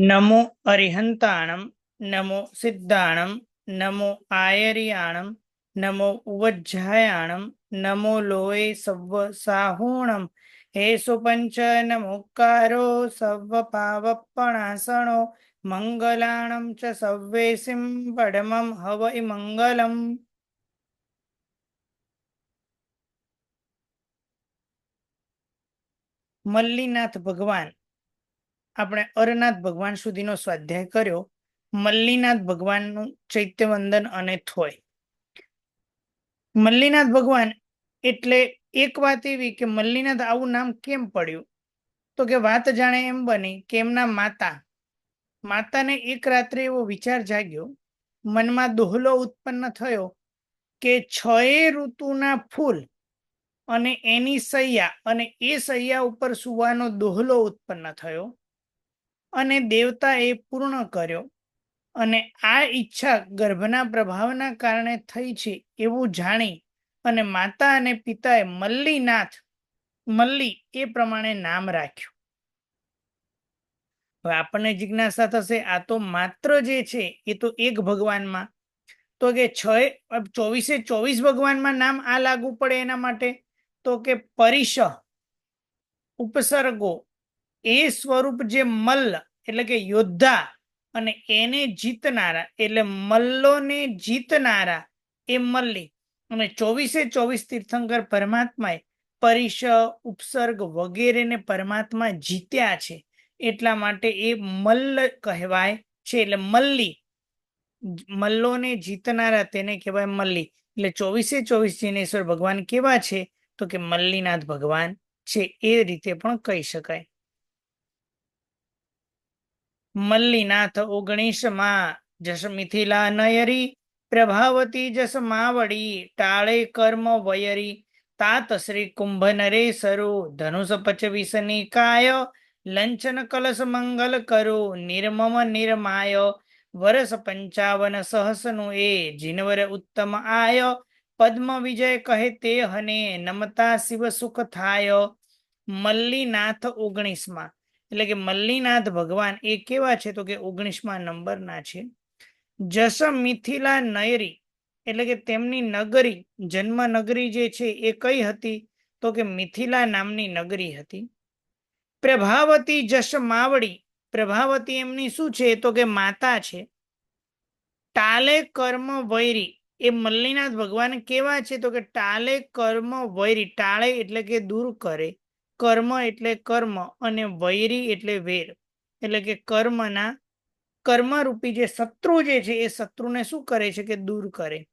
નમો અરિહંતાણમ નમો સિદ્ધાણમ નમો આયરિયાણમ નમો ઉવજ્જાયાણમ નમો લોય serve સાહુણમ હે સુપંચ નમોકારો serve પાવપણાસણો મંગલાણમ ચ સવ્વેસિમ પડમમ હવૈ મંગલમ મલ્લીનાથ ભગવાન આપણે અરનાથ ભગવાન સુધીનો સ્વાધ્યાય કર્યો, મલ્લીનાથ ભગવાનનું ચૈત્ય વંદન અને થોય. મલ્લીનાથ ભગવાન એટલે એક વાત એવી કે મલ્લીનાથ આવું નામ કેમ પડ્યું? તો કે વાત જાણે એમ બની કે એમના માતા, માતાને એક રાત્રે એવો વિચાર જાગ્યો, મનમાં દોહલો ઉત્પન્ન થયો કે છ ઋતુના ફૂલ અને એની સૈયા અને એ સૈયા ઉપર સુવાનો દોહલો ઉત્પન્ન થયો. અને દેવતાએ પૂર્ણ કર્યો. અને આ ઈચ્છા ગર્ભના પ્રભાવના કારણે થઈ છે એવું જાણી અને માતા અને પિતાએ મલ્લીનાથ, મલ્લી એ પ્રમાણે નામ રાખ્યું. હવે આપણને જિજ્ઞાસા થશે, આ તો માત્ર જે છે એ તો એક ભગવાનમાં. તો કે છ ચોવીસે ચોવીસ ભગવાનમાં નામ આ લાગુ પડે એના માટે? તો કે પરિષ ઉપસર્ગો એ સ્વરૂપ જે મલ્લ એટલે કે યોદ્ધા, અને એને જીતનારા, એટલે મલ્લોને જીતનારા, એ મલ્લી. અને ચોવીસે ચોવીસ તીર્થંકર પરમાત્માએ પરિષ, ઉપસર્ગ વગેરેને પરમાત્મા જીત્યા છે. એટલા માટે એ મલ્લ કહેવાય છે, એટલે મલ્લી. મલ્લોને જીતનારા તેને કહેવાય મલ્લી. એટલે ચોવીસે ચોવીસ જીનેશ્વર ભગવાન કેવા છે? તો કે મલ્લીનાથ ભગવાન છે, એ રીતે પણ કહી શકાય. મલ્લીનાથ ઓગણીસમાં જસ મિથિલા નયરી પ્રભાવતી જસ માવડી ટાળે કર્મ વયરી તાત શ્રી કુંભ નરે સરો ધનુષ પચવીસની કાય લંચન કલશ મંગલ કરુ નિર્મમ નિર્માય વરસ પંચાવન સહસનું એ જીનવર ઉત્તમ આય પદ્મ વિજય કહે તે હને નમતા શિવ સુખ થાય મલ્લીનાથ ઓગણીસમાં એટલે કે મલ્લીનાથ ભગવાન એ કેવા છે તો કે ઓગણીસમાં નંબરના છે. જસ મિથિલા નયરી એટલે કે તેમની નગરી જન્મ નગરી જે છે એ કઈ હતી? તો કે મિથિલા નામની નગરી હતી. પ્રભાવતી જશ માવડી, પ્રભાવતી એમની શું છે? તો કે માતા છે. ટાલે કર્મ વૈરી એ મલ્લીનાથ ભગવાન કેવા છે? તો કે ટાલે કર્મ વૈરી ટાળે એટલે કે દૂર કરે. કર્મ એટલે કર્મ અને વૈરી એટલે વેર. એટલે કે કર્મના, કર્મરૂપી જે શત્રુ જે છે, એ શત્રુને શું કરે છે કે દૂર કરે.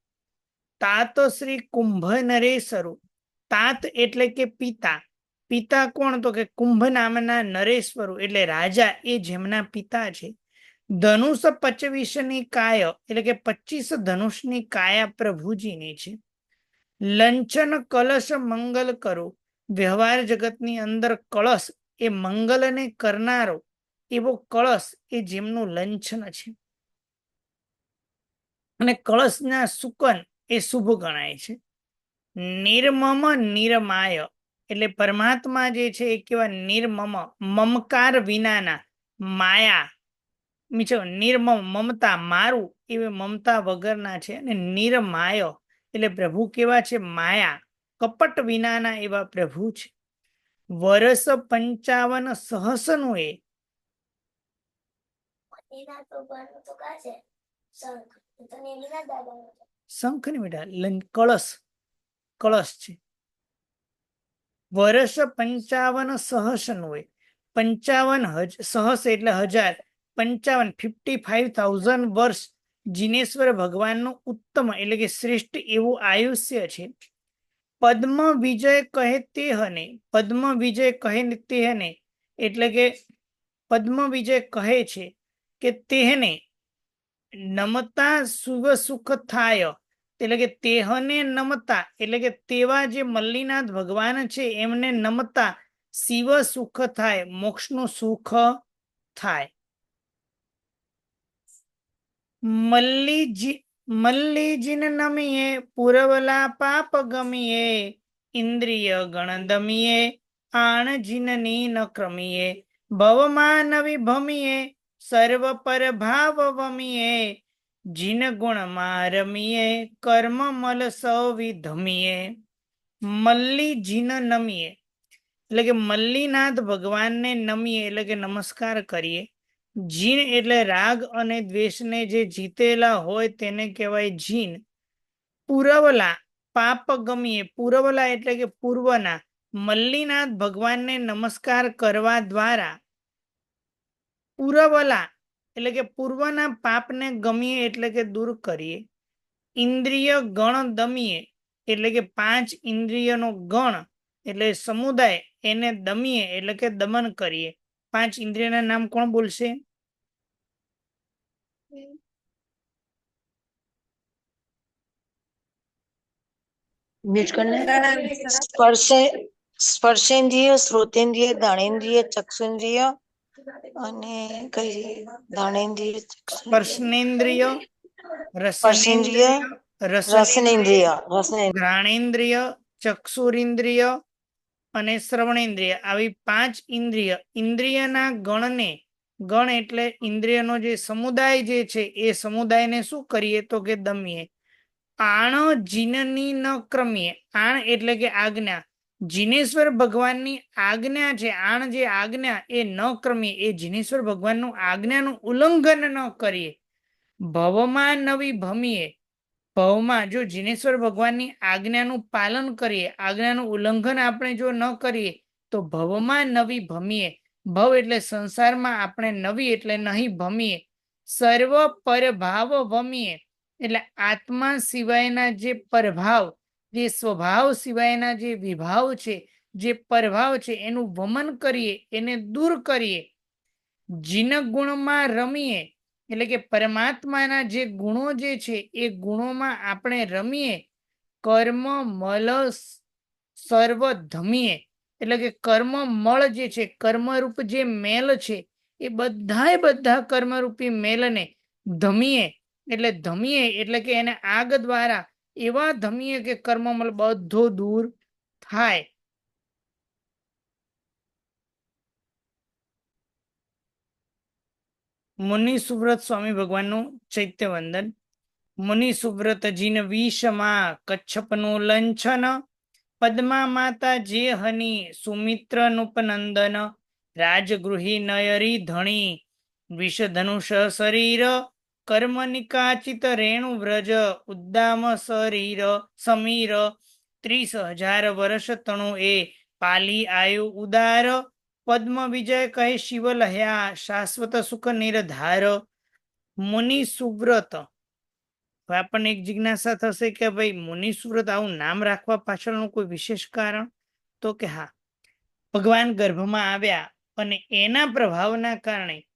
તાત શ્રી કુંભ નરેશરુ. તાત એટલે કે પિતા. પિતા કોણ? તો કે કુંભ નામના નરેશ્વરુ. એટલે રાજા એ જેમના પિતા છે. ધનુષ પચવીસની કાય, એટલે કે પચીસ ધનુષની કાયા પ્રભુજીની છે. લંચન કલશ મંગલ કરો. વ્યવહાર જગતની અંદર કળશ એ મંગલને કરનારો, એવો કળશ એ જેમનું લંચન છે. અને કળશના સુકન એ શુભ ગણાય છે. નિર્મમ નિરમાય એટલે પરમાત્મા જે છે એ કેવા નિર્મમ, મમકાર વિનાના માયા. મીઠો નિર્મમ મમતા મારું એવી મમતા વગરના છે અને નિર્માય એટલે પ્રભુ કેવા છે? માયા. કપટ વિનાના એવા પ્રભુ છે. વરસ પંચાવન સહસનું એ. શંખ. ની બેટા કળશ. કળશ છે. વર્ષ પંચાવન સહસનું હોય પંચાવન હજ સહસ એટલે હજાર. પંચાવન ફિફ્ટી ફાઈવ થાઉઝન્ડ વર્ષ જીનેશ્વર ભગવાનનું ઉત્તમ એટલે કે શ્રેષ્ઠ એવું આયુષ્ય છે. પદ્મ વિજય કહે તે હને. પદ્મ વિજય કહે તે હને એટલે કે પદ્મ વિજય કહે છે કે તેને નમતા શુભ સુખ થાય. એટલે કે તેહને નમતા એટલે કે તેવા જે મલ્લીનાથ ભગવાન છે એમને નમતા શિવ સુખ થાય, મોક્ષનું સુખ થાય. મલ્લીજી મલ્લીજીન નમીએ, પુરવલા પાપ ગમીએ, ઇન્દ્રિય ગણદમીએ આણ જીનની ન ક્રમીએ ભવમાં નવી ભમીએ સર્વ પર ભાવ વમીએ, જીન ગુણમાં રમીએ, કર્મ મલ સૌ વિધમીએ. મલ્લી જીન નમીએ. એટલે કે મલ્લીનાથ ભગવાનને નમીએ, એટલે કે નમસ્કાર કરીએ. જીન એટલે રાગ અને દ્વેષને જે જીતેલા હોય તેને કહેવાય જીન. પુરવલા પાપ ગમીએ પુરવલા એટલે કે પૂર્વના, મલ્લીનાથ ભગવાનને નમસ્કાર કરવા દ્વારા. પુરવલા એટલે કે પૂર્વના પાપને ગમીએ એટલે કે દૂર કરીએ. ઇન્દ્રિય ગણ દમીએ એટલે કે પાંચ ઇન્દ્રિયનો ગણ એટલે સમુદાય, એને દમીએ એટલે કે દમન કરીએ. પાંચ ઇન્દ્રિયના નામ કોણ બોલશે? મ્યુટ કરને સ્પર્શે સ્પર્શેન્દ્રિય શ્રોતેન્દ્રિય દાણેન્દ્રિય ચક્ષુન્દ્રિય અને કઈ દાણેન્દ્રિય સ્પર્શનેન્દ્રિય સ્પર્શેન્દ્રિય, રસનેન્દ્રિય રસનેન્દ્રિય. ઘ્રાણેન્દ્રિય ચક્ષુરિન્દ્રિય અને શ્રવણેન્દ્રિય. આવી પાંચ ઇન્દ્રિય ઇન્દ્રિયના ગણને ગણ એટલે ઇન્દ્રિયનો જે સમુદાય જે છે, એ સમુદાયને શું કરીએ તો કે દમીએ. આણ જીનની ન ક્રમીએ. આણ એટલે કે આજ્ઞા. જીનેશ્વર ભગવાનની આજ્ઞા છે, આણ જે આજ્ઞા, એ ન ક્રમીએ. એ જીનેશ્વર ભગવાનનું આજ્ઞાનું ઉલ્લંઘન ન કરીએ. ભવમાં નવી ભમીએ. ભવમાં જો જીનેશ્વર ભગવાનની આજ્ઞાનું પાલન કરીએ, આજ્ઞાનું ઉલ્લંઘન આપણે જો ન કરીએ, તો ભવમાં નવી ભમીએ. ભવ એટલે સંસારમાં આપણે નવી એટલે નહીં ભમીએ. સર્વ પરભાવ ભમીએ એટલે આત્મા સિવાયના જે પરભાવ, જે સ્વભાવ સિવાયના જે વિભાવ છે, જે પરભાવ છે, એનું વમન કરીએ, એને દૂર કરીએ. જીન ગુણમાં રમીએ, એટલે કે પરમાત્માના જે ગુણો જે છે, એ ગુણોમાં આપણે રમીએ. કર્મ, મલ સર્વ ધમીએ એટલે કે કર્મ મળ જે છે, કર્મરૂપ જે મેલ છે, એ બધાએ બધા કર્મરૂપી મેલને ધમીએ. એટલે ધમીએ એટલે કે એને આગ દ્વારા એવા ધમીએ કે કર્મમલ બધો દૂર થાય. મુનિ સુવ્રત સ્વામી ભગવાનનું ચૈત્ય વંદન મુનિ સુવ્રતજીને વિષમાં કચ્છપનું લંછન પદ્મા માતા જે હની સુમિત્ર નુપનંદન રાજગૃહી નયરી ધણી, વિષધનુષ શરીર કર્મ નિકાચિત રેણુ વ્રજ ઉદ્દામ શરીર, સમીર ત્રીસ હજાર વર્ષ તણુ એ પાલી આયુ ઉદાર પદ્મ વિજય કહે શિવ લહ્યા શાશ્વત સુખ નિરધાર મુનિ સુવ્રત આપણને એક જિજ્ઞાસા થશે કે ભાઈ મુનિ આવું નામ રાખવા પાછળનું કોઈ વિશેષ કારણ? તો કે હા. ભગવાન ગર્ભમાં આવ્યા અને એના પ્રભાવના કારણે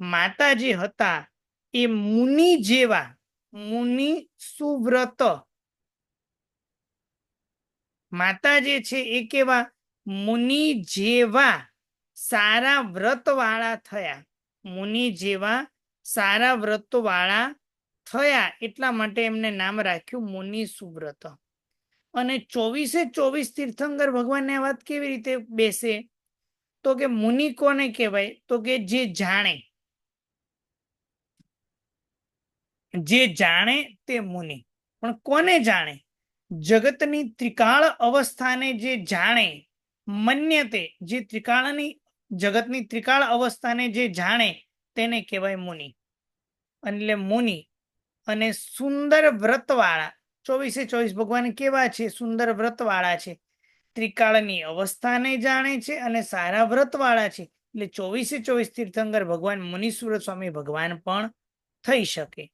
માતાજી હતા એ મુનિ જેવા, મુનિ સુવ્રત. માતા જે છે એ કેવા? મુનિ જેવા સારા વ્રત વાળા થયા. મુનિ જેવા સારા વ્રત વાળા થયા એટલા માટે એમને નામ રાખ્યું મુનિ સુવ્રત. અને ચોવીસે ચોવીસ તીર્થંકર ભગવાનને વાત કેવી રીતે બેસે? તો કે મુનિ કોને કહેવાય? તો કે જે જાણે. જે જાણે તે મુનિ. પણ કોને જાણે? જગતની ત્રિકાળ અવસ્થાને જે જાણે મન્યતે જે ત્રિકાળની, જગતની ત્રિકાળ અવસ્થાને જે જાણે, તેને કહેવાય મુનિ. એટલે મુનિ અને સુંદર વ્રતવાળા, ચોવીસે ચોવીસ ભગવાન કેવા છે? સુંદર વ્રતવાળા છે. ત્રિકાળની અવસ્થાને જાણે છે અને સારા વ્રતવાળા છે. એટલે ચોવીસે ચોવીસ તીર્થંકર ભગવાન મુનીશ્વર સ્વામી ભગવાન પણ થઈ શકે.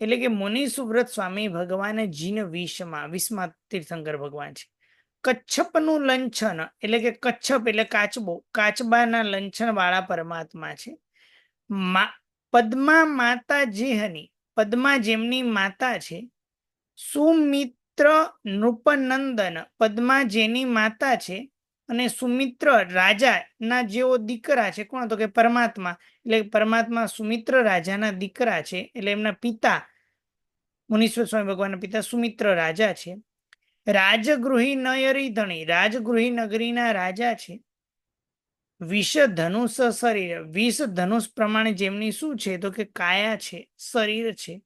એટલે કે મુનિ સુવ્રત સ્વામી ભગવાન જીન વિષમાં વિષમાં તીર્થંકર ભગવાન છે. કચ્છપનું લંછન, એટલે કે કચ્છપ એટલે કાચબો, કાચબાના લંછન વાળા પરમાત્મા છે. પદ્મા માતા જેહની પદ્મા જેમની માતા છે. સુમિત્ર નૃપનંદન. પદ્મા જેની માતા છે અને સુમિત્ર રાજાના જેઓ દીકરા છે. કોણ તો કે પરમાત્મા. એટલે પરમાત્મા સુમિત્ર રાજાના દીકરા છે. એટલે એમના પિતા, મુનીશ્વર સ્વામી ભગવાનના પિતા સુમિત્ર રાજા છે. રાજગૃહી નયરી ધણી રાજગૃહી નગરીના રાજા છે. વિષ ધનુષ શરીર વિષ ધનુષ પ્રમાણે જેમની શું છે? તો કે કાયા છે, શરીર છે.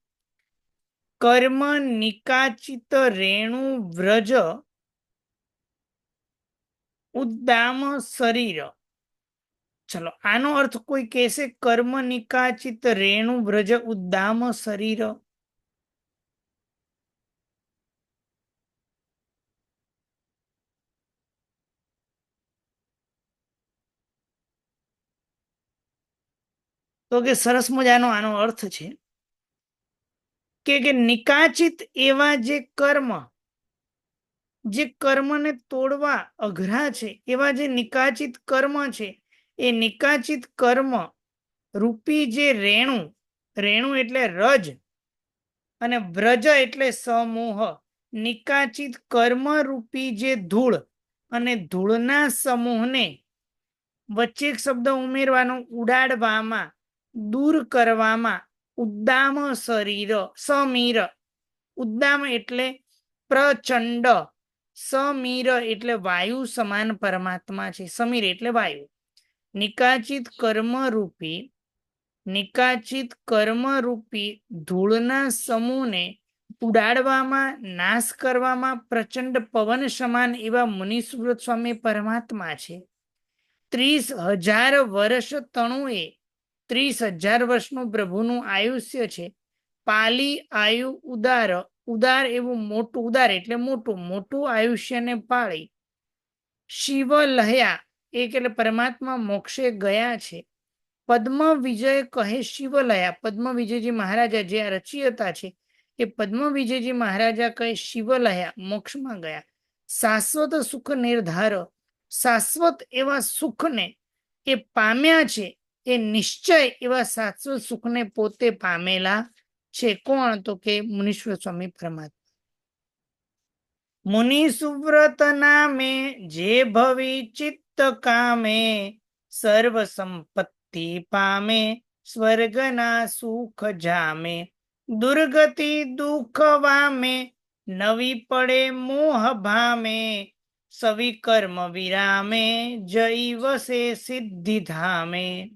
કર્મ નિકાચિત રેણુ વ્રજ ઉદ્દામ શરીર. ચલો, આનો અર્થ કોઈ કહેશે કર્મ નિકાચિત રેણુ વ્રજ ઉદ્દામ શરીર. તો કે સરસ મજાનો આનો અર્થ છે કે કે નિકાચિત એવા જે કર્મ, જે કર્મને તોડવા અઘરા છે, એવા જે નિકાચિત કર્મ છે, એ નિકાચિત કર્મ રૂપી જે રેણુ રેણુ એટલે રજ અને વ્રજ એટલે સમૂહ, નિકાચિત કર્મ રૂપી જે ધૂળ અને ધૂળના સમૂહને વચ્ચે એક શબ્દ ઉમેરવાનો ઉડાડવામાં દૂર કરવામાં ઉદ્દામ શરીર, સમીર. ઉદ્દામ એટલે પ્રચંડ. સમીર એટલે વાયુ સમાન પરમાત્મા છે. સમીર એટલે વાયુ. નિકાચિત કર્મરૂપી નિકાચિત કર્મરૂપી ધૂળના સમૂહને ઉડાડવામાં, નાશ કરવામાં પ્રચંડ પવન સમાન એવા મુનિસુરત સ્વામી પરમાત્મા છે. ત્રીસ હજાર વર્ષ તણુએ ત્રીસ હજાર વર્ષનું પ્રભુનું આયુષ્ય છે. પાલી આયુ ઉદાર ઉદાર એવું મોટું, ઉદાર એટલે મોટું મોટું આયુષ્યને પાળી. શિવ લહ્યા એક એટલે પરમાત્મા મોક્ષે ગયા છે. પદ્મ વિજય કહે શિવલયા પદ્મ વિજયજી મહારાજા જે આ રચયિતા છે, એ પદ્મ વિજયજી મહારાજા કહે શિવલયા મોક્ષમાં ગયા. શાશ્વત સુખ નિર્ધાર, શાશ્વત એવા સુખને એ પામ્યા છે એ નિશ્ચય એવા શાશ્વત સુખને પોતે પામેલા છે કોણ? તો કે મુનીશ્વર સ્વામી પરમાત્મા. મુનિ સુવ્રત નામે જે ભવિ ચિત્ત કામે, સર્વ સંપત્તિ પામે, સ્વર્ગના સુખ જામે, દુર્ગતિ દુઃખ વામે, નવી પડે મોહ ભામે સવિકર્મ વિરામે જઈ વસે સિદ્ધિ ધામે.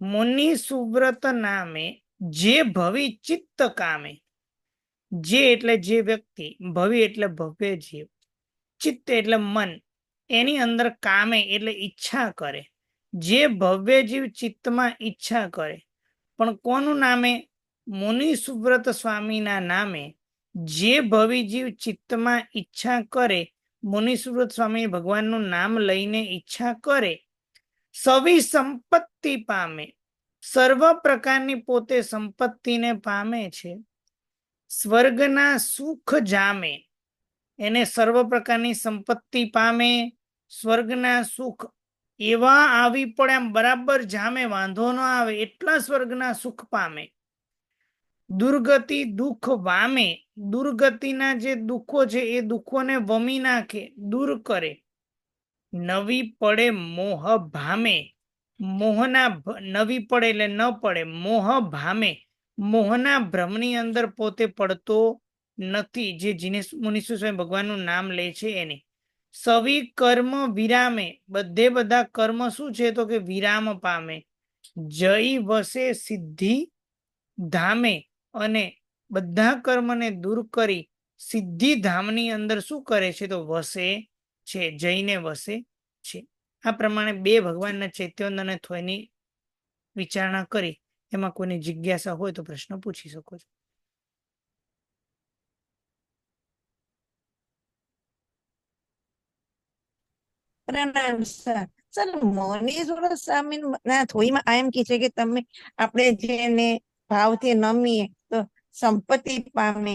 મુનિ સુવ્રત નામે જે ભવિ ચિત્ત કામે. જે એટલે જે વ્યક્તિ, ભવિ એટલે ભવ્ય જીવ. ચિત્ત એટલે મન. એની અંદર કામે એટલે ઈચ્છા કરે. જે ભવ્ય જીવ ચિત્તમાં ઈચ્છા કરે. પણ કોનું નામે? મુનિ સુવ્રત સ્વામીના નામે જે ભવિ જીવ ચિત્તમાં ઈચ્છા કરે, મુનિ સુવ્રત સ્વામી ભગવાનનું નામ લઈને ઈચ્છા કરે સવી સંપત્તિ પામે. સર્વ પ્રકારની પોતે સંપત્તિને પામે છે. સ્વર્ગના સુખ જામે. એને સર્વ પ્રકારની સંપત્તિ પામે. સ્વર્ગના સુખ એવા આવી પડે આમ બરાબર જામે, વાંધો ન આવે, એટલા સ્વર્ગના સુખ પામે. દુર્ગતિ દુઃખ વામે. દુર્ગતિના જે દુઃખો છે, એ દુઃખોને વમી નાખે, દૂર કરે. નવી પડે મોહ ભામે. મોહના નવી પડે એટલે ન પડે, મોહ ભામે. મોહના ભ્રમની અંદર પોતે પડતો નથી, જે જીનેશ મુનીશ્વર સ્વામી ભગવાનનું નામ લે છે એને. સવી કર્મ વિરામે. બધે બધા કર્મ શું છે તો કે વિરામ પામે. જય વસે સિદ્ધિ ધામે. અને બધા કર્મને દૂર કરી સિદ્ધિ ધામની અંદર શું કરે છે તો વસે છે, જઈને વસે છે. આ પ્રમાણે બે ભગવાનના ચૈત્યોન અને થોયની વિચારણા કરી, એમાં કોઈની જિજ્ઞાસા હોય તો પ્રશ્ન પૂછી શકો છો. પ્રણામ સર. સર મોનેશ્વર સ્વામી ના થોડીમાં આ એમ કે છે કે તમે આપણે જેને ભાવથી નમીએ તો સંપત્તિ પામે.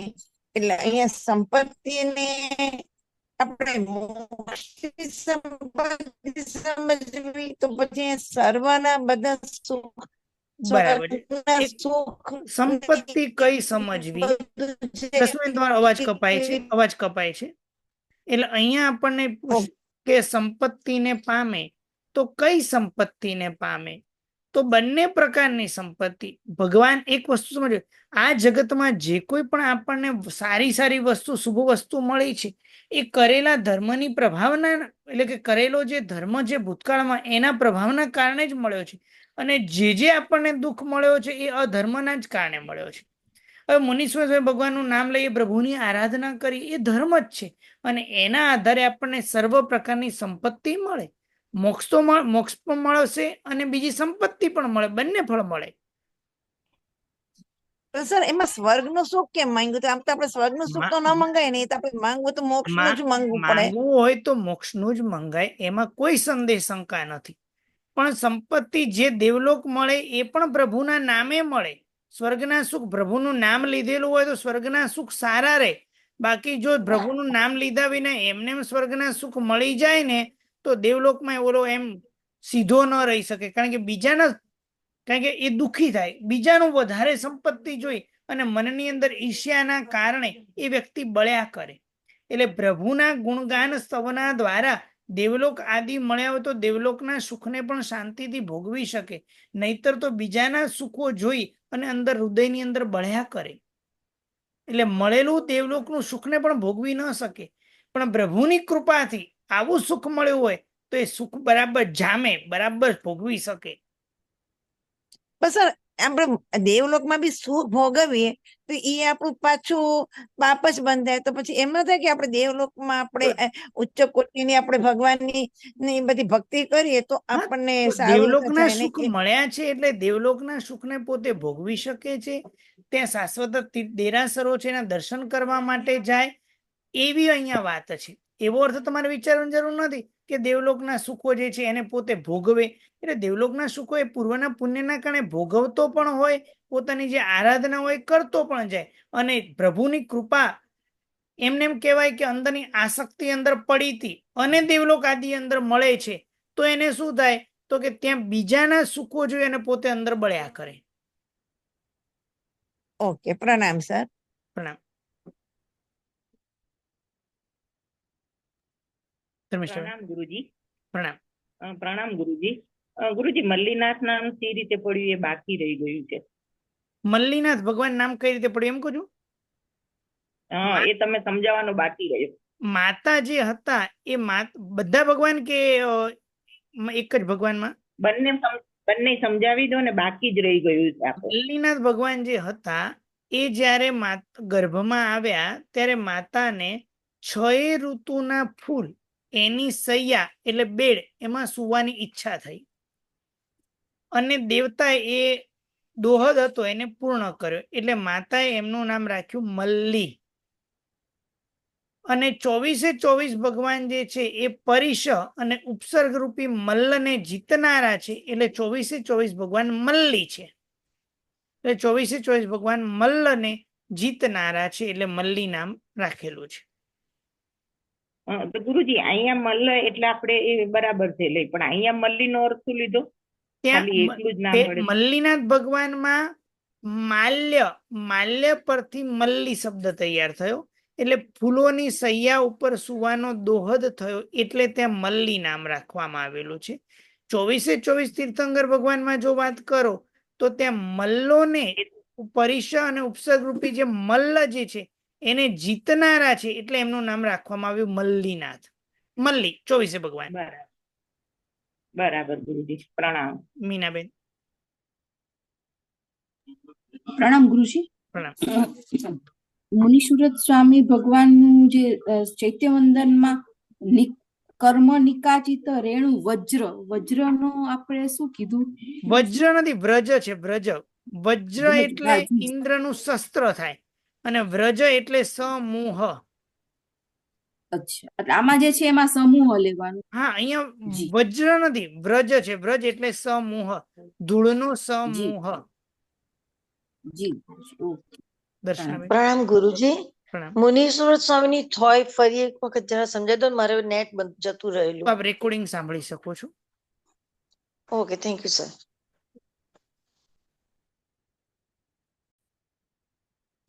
એટલે અહીંયા સંપત્તિને આપણે મોક્ષની સંપત્તિ સમજવી તો પછી સર્વના બધા સુખ બરાબર સંપત્તિ કઈ સમજવી? તસ્મિન. તમારો અવાજ કપાય છે અવાજ કપાય છે. એટલે અહીંયા આપણને કે સંપત્તિને પામે તો કઈ સંપત્તિને પામે? તો બંને પ્રકારની સંપત્તિ. ભગવાન એક વસ્તુ સમજો આ જગતમાં જે કોઈ પણ આપણને સારી સારી વસ્તુ, શુભ વસ્તુ મળી છે, એ કરેલા ધર્મની પ્રભાવના, એટલે કે કરેલો જે ધર્મ જે ભૂતકાળમાં, એના પ્રભાવના કારણે જ મળ્યો છે. અને જે જે આપણને દુઃખ મળ્યો છે, એ અધર્મના જ કારણે મળ્યો છે. હવે મુનીશ્વર ભગવાનનું નામ લઈએ, પ્રભુની આરાધના કરી એ ધર્મ જ છે. અને એના આધારે આપણને સર્વ પ્રકારની સંપત્તિ મળે. મોક્ષ તો મોક્ષ પણ મળશે અને બીજી સંપત્તિ પણ મળે બંને ફળ મળે. સર એમાં સ્વર્ગનું સુખ કેમ માંગ્યું? આમ તો આપણે સ્વર્ગનું સુખ તો ન મંગાય નહીં તો આપણે માંગવું તો મોક્ષનું જ માંગવું પડે. માંગવું હોય તો મોક્ષનું જ મંગાય એમાં કોઈ સંદેહ શંકા નથી. પણ સંપત્તિ જે દેવલોક મળે એ પણ પ્રભુના નામે મળે. સ્વર્ગના સુખ પ્રભુનું નામ લીધેલું હોય તો સ્વર્ગના સુખ સારા રહે. બાકી જો પ્રભુનું નામ લીધા વિના એમને સ્વર્ગના સુખ મળી જાય ને તો દેવલોકમાં ઓલો એમ સીધો ન રહી શકે. કારણ કે બીજાના કારણ કે એ દુઃખી થાય. બીજાનું વધારે સંપત્તિ જોઈ અને મનની અંદર ઈર્ષ્યાના કારણે એ વ્યક્તિ બળ્યા કરે. એટલે પ્રભુના ગુણગાન સ્તવના દ્વારા દેવલોક આદિ મળ્યા હોય તો દેવલોકના સુખને પણ શાંતિથી ભોગવી શકે. નહીતર તો બીજાના સુખો જોઈ અને અંદર હૃદયની અંદર બળ્યા કરે. એટલે મળેલું દેવલોકનું સુખને પણ ભોગવી ન શકે. પણ પ્રભુની કૃપાથી આવું સુખ મળ્યું હોય તો એ સુખ બરાબર જામે બરાબર ભોગવી શકે. બસ આપણે દેવલોકમાં બી સુખ ભોગવીએ તો એ આપણું પાછું પાપ જ બંધાય તો પછી એમ ન થાય કે આપણે દેવલોકમાં આપણે ઉચ્ચ કોટીની આપણે ભગવાનની ની બધી ભક્તિ કરીએ તો આપણને દેવલોકના સુખ મળ્યા છે એટલે દેવલોકના સુખને પોતે ભોગવી શકે છે. ત્યાં શાશ્વત દેરાસરો છે એના દર્શન કરવા માટે જાય. એવી અહીંયા વાત છે. એવો અર્થ તમારે વિચારવાની જરૂર નથી કે દેવલોકના સુખો જે છે એને પોતે ભોગવે. એટલે દેવલોકના સુખો એ પૂર્વના પુણ્યના કારણે ભોગવતો પણ હોય પોતાની જે આરાધના હોય કરતો પણ જાય. અને પ્રભુની કૃપા એમને એમ કહેવાય કે અંદરની આસક્તિ અંદર પડી હતી અને દેવલોક આદિ અંદર મળે છે તો એને શું થાય? તો કે ત્યાં બીજાના સુખો જોઈ અને પોતે અંદર બળ્યા કરે. ઓકે પ્રણામ સર. પ્રણામ. પ્રણામ ગુરુજી. પ્રણામ. પ્રણામ ગુરુજી. ગુરુજી મલ્લીનાથ નામ સી રીતે પડ્યું એ બાકી રહી ગયું છે. મલ્લીનાથ ભગવાન નામ કઈ રીતે પડ્યું એમ કહું હા એ તમે સમજાવવાનો બાકી રહ્યો. માતા જે હતા એ બધા ભગવાન કે એક જ ભગવાનમાં? બંને બંને સમજાવી દો ને બાકી જ રહી ગયું છે મલ્લીનાથ ભગવાન જે હતા એ જ્યારે ગર્ભમાં આવ્યા ત્યારે માતાને છ ઋતુના ફૂલ એની સૈયા એટલે બેડ એમાં સુવાની ઈચ્છા થઈ. અને દેવતા એ દોહદ હતો એને પૂર્ણ કર્યો. એટલે માતાએ એમનું નામ રાખ્યું મલ્લી. અને ચોવીસે ચોવીસ ભગવાન જે છે એ પરિષ અને ઉપસર્ગ રૂપી મલ્લને જીતનારા છે. એટલે ચોવીસે ચોવીસ ભગવાન મલ્લી છે. એટલે ચોવીસે ચોવીસ ભગવાન મલ્લને જીતનારા છે. એટલે મલ્લી નામ રાખેલું છે. તો ગુરુજી અહીંયા મલ્લ એટલે આપણે એ બરાબર છે લઈ પણ અહીંયા મલ્લીનો અર્થ શું લીધો? ખાલી એટલું જ નામ મલ્લીનાથ ભગવાનમાં માલ્ય માલ્ય પરથી મલ્લી શબ્દ તૈયાર થયો. એટલે ફૂલોની સૈયા ઉપર સુવાનો દોહદ થયો એટલે ત્યાં મલ્લી નામ રાખવામાં આવેલું છે. ચોવીસે ચોવીસ તીર્થંકર ભગવાનમાં જો વાત કરો તો ત્યાં મલ્લોને પરિશ અને ઉપસર્ગ રૂપી જે મલ્લ જે છે એને જીતનારા છે એટલે એમનું નામ રાખવામાં આવ્યું મલ્લીનાથ. મલ્લી ચોવીસે ભગવાન. બરાબર. બરાબર ગુરુજી. પ્રણામ. મીનાબેન. પ્રણામ ગુરુજી. પ્રણામ. મુનિસુરત સ્વામી ભગવાનનું જે ચૈત્ય વંદનમાં કર્મ નિકાચિત રેણુ વજ્ર. વજ્રનો આપણે શું કીધું? વજ્ર નથી વ્રજ છે વ્રજ. વજ્ર એટલે ઇન્દ્રનું શસ્ત્ર થાય. અને વ્રજ એટલે સમૂહ. અચ્છા. એટલે આમાં જે છે એમાં સમૂહ લેવાનું. હા અહીંયા. વજ્ર નથી વ્રજ છે. વ્રજ એટલે સમૂહ. ધૂળનો સમૂહ. જી. ઓકે. પ્રણામ ગુરુજી. મુનીશ્વર સ્વામીની થોય ફરી એક વખત જરા સમજાય દો ને, મારે નેટ બંધ જતું રહેલું. આપ રેકોર્ડિંગ સાંભળી શકો છો. ઓકે થેન્ક યુ સર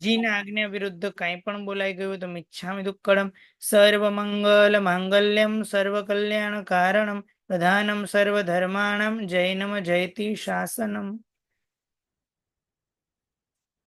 જીના આજ્ઞા વિરુદ્ધ કાંઈ પણ બોલાઈ ગયું તો મિચ્છામિ દુક્કડમ સર્વ મંગલ માંગલ્યમ સર્વ કલ્યાણ કારણમ. પ્રધાનમ સર્વ ધર્માણમ જૈનમ જયતિ શાસનમ.